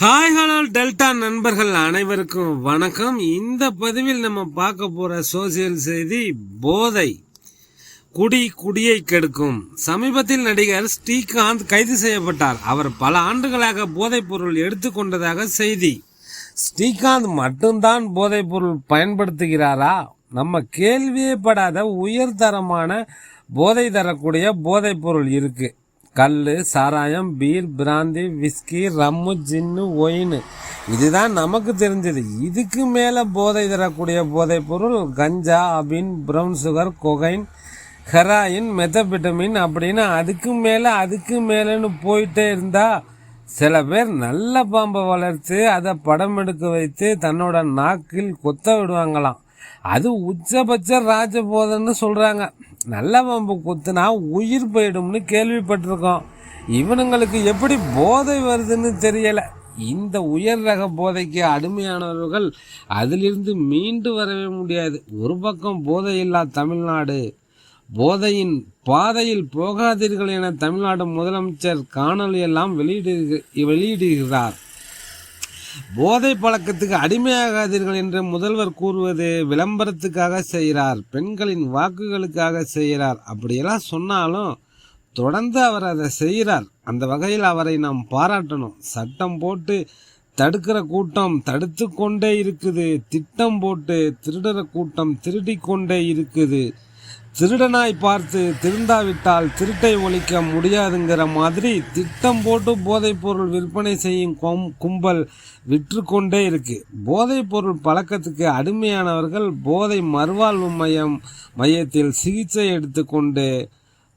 Hi hello delta நண்பர்கள் அனைவருக்கும் வணக்கம். இந்த பதிவில் நம்ம பார்க்க போற சோசியல் செய்தி போதை. குடி குடியை கெடுக்கும். சமீபத்தில் நடிகர் ஸ்ரீகாந்த் கைது செய்யப்பட்டார். அவர் பல ஆண்டுகளாக போதைப் பொருள் எடுத்துக்கொண்டதாக செய்தி. ஸ்ரீகாந்த் மட்டும்தான் போதைப் பொருள் பயன்படுத்துகிறாரா? நம்ம கேள்வியே படாத உயர்தரமான போதை தரக்கூடிய போதைப் பொருள் கல் சாராயம் beer brandy whisky rum gin wine. இதுதான் நமக்கு தெரிஞ்சது. இதுக்கு மேலே போதை தரக்கூடிய போதைப் பொருள் கஞ்சா அபின் brown sugar cocaine heroin methamphetamine அப்படின்னு அதுக்கு மேலே அதுக்கு மேலேன்னு போயிட்டே இருந்தால் சில பேர் நல்ல பாம்பை வளர்த்து அதை படம் எடுக்க வைத்து தன்னோட நாக்கில் கொத்த விடுவாங்களாம். அது உச்சபட்ச ராஜபோதன்னு சொல்கிறாங்க நல்ல வம்பு குத்துனா உயிர் போயிடும்னு கேள்விப்பட்டிருக்கோம். இவனுங்களுக்கு எப்படி போதை வருதுன்னு தெரியலை. இந்த உயர் ரக போதைக்கு அடிமையானவர்கள் அதிலிருந்து மீண்டு வரவே முடியாது. ஒரு பக்கம் போதையில்லா தமிழ்நாடு. போதையின் பாதையில் போகாதீர்கள் என தமிழ்நாடு முதலமைச்சர் காணொலி எல்லாம் வெளியிடு வெளியிடுகிறார். போதை பழக்கத்துக்கு அடிமையாகாதீர்கள் என்று முதல்வர் கூறுவது விளம்பரத்துக்காக செய்கிறார் பெண்களின் வாக்குகளுக்காக செய்கிறார். அப்படியெல்லாம் சொன்னாலும் தொடர்ந்து அவர் அதை செய்கிறார். அந்த வகையில் அவரை நாம் பாராட்டணும். சட்டம் போட்டு தடுக்கிற கூட்டம் தடுத்து கொண்டே இருக்குது. திட்டம் போட்டு திருடுற கூட்டம் திருடி கொண்டே இருக்குது. திருடனாய் பார்த்து திருந்தாவிட்டால் திருட்டை ஒழிக்க முடியாதுங்கிற மாதிரி திட்டம் போட்டு போதைப் பொருள் விற்பனை செய்யும் கும்பல் விற்று கொண்டே இருக்கு. போதைப் பொருள் பழக்கத்துக்கு அடிமையானவர்கள் போதை மறுவாழ்வு மையம் மையத்தில் சிகிச்சை எடுத்துக்கொண்டு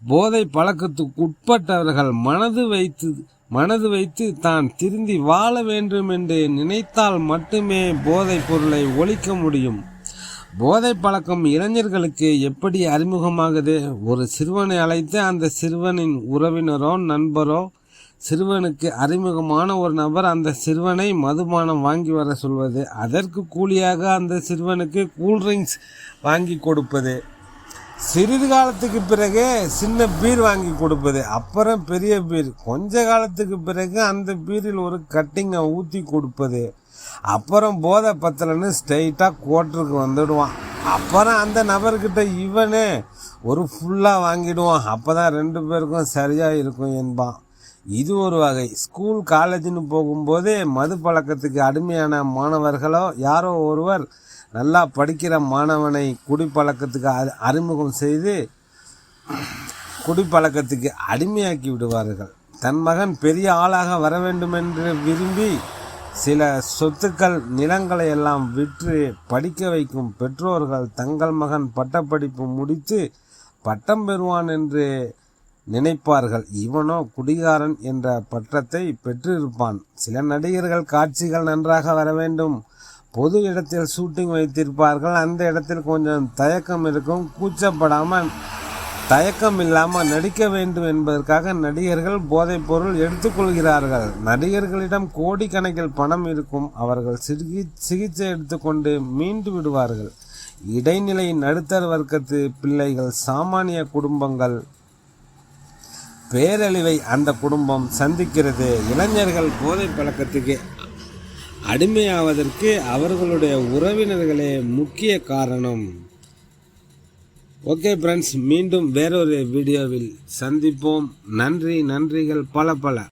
போதை பழக்கத்துக்கு உட்பட்டவர்கள் மனது வைத்து மனது வைத்து தான் திருந்தி வாழ வேண்டும் என்று நினைத்தால் மட்டுமே போதைப் பொருளை ஒழிக்க முடியும். போதை பழக்கம் இளைஞர்களுக்கு எப்படி அறிமுகமாகுது? ஒரு சிறுவனை அழைத்து அந்த சிறுவனின் உறவினரோ நண்பரோ சிறுவனுக்கு அறிமுகமான ஒரு நபர் அந்த சிறுவனை மதுபானம் வாங்கி வர சொல்வது அதற்கு கூலியாக அந்த சிறுவனுக்கு கூல்ட்ரிங்க்ஸ் வாங்கி கொடுப்பது. சிறிது காலத்துக்கு பிறகு சின்ன பீர் வாங்கி கொடுப்பது அப்புறம் பெரிய பீர். கொஞ்ச காலத்துக்கு பிறகு அந்த பீரில் ஒரு கட்டிங்கை ஊற்றி கொடுப்பது. அப்புறம் போதை பத்தலைன்னு ஸ்ட்ரைட்டாக கோட்டருக்கு வந்துடுவான். அப்புறம் அந்த நபர்கிட்ட இவனே ஒரு ஃபுல்லாக வாங்கிடுவான். அப்போ தான் ரெண்டு பேருக்கும் சரியாக இருக்கும் என்பான். இது ஒரு வகை. ஸ்கூல் காலேஜ்னு போகும்போதே மது பழக்கத்துக்கு அடிமையான மாணவர்களோ யாரோ ஒருவர் நல்லா படிக்கிற மாணவனை குடிப்பழக்கத்துக்கு அறிமுகம் செய்து குடிப்பழக்கத்துக்கு அடிமையாக்கி விடுவார்கள். தன் மகன் பெரிய ஆளாக வர வேண்டும் என்று விரும்பி சில சொத்துக்கள் நிலங்களை எல்லாம் விற்று படிக்க வைக்கும் பெற்றோர்கள் தங்கள் மகன் பட்டப்படிப்பு முடித்து பட்டம் பெறுவான் என்று நினைப்பார்கள். இவனோ குடிகாரன் என்ற பட்டத்தை பெற்றிருப்பான். சில நடிகர்கள் காட்சிகள் நன்றாக வர வேண்டும். பொது இடத்தில் ஷூட்டிங் வைத்திருப்பார்கள். அந்த இடத்தில் கொஞ்சம் தயக்கம் இருக்கும். கூச்சப்படாமல் தயக்கம் இல்லாமல் நடிக்க வேண்டும் என்பதற்காக நடிகர்கள் போதைப் பொருள் எடுத்துக்கொள்கிறார்கள். நடிகர்களிடம் கோடிக்கணக்கில் பணம் இருக்கும். அவர்கள் சிகி சிகிச்சை எடுத்துக்கொண்டு மீண்டு விடுவார்கள். இடைநிலை நடுத்தர வர்க்கத்து பிள்ளைகள் சாமானிய குடும்பங்கள் பேரழிவை அந்த குடும்பம் சந்திக்கிறது. இளைஞர்கள் போதை பழக்கத்துக்கு அடிமையாவதற்கு அவர்களுடைய உறவினர்களே முக்கிய காரணம். ஓகே ஃப்ரெண்ட்ஸ் மீண்டும் வேறொரு வீடியோவில் சந்திப்போம். நன்றி நன்றிகள் பல பல.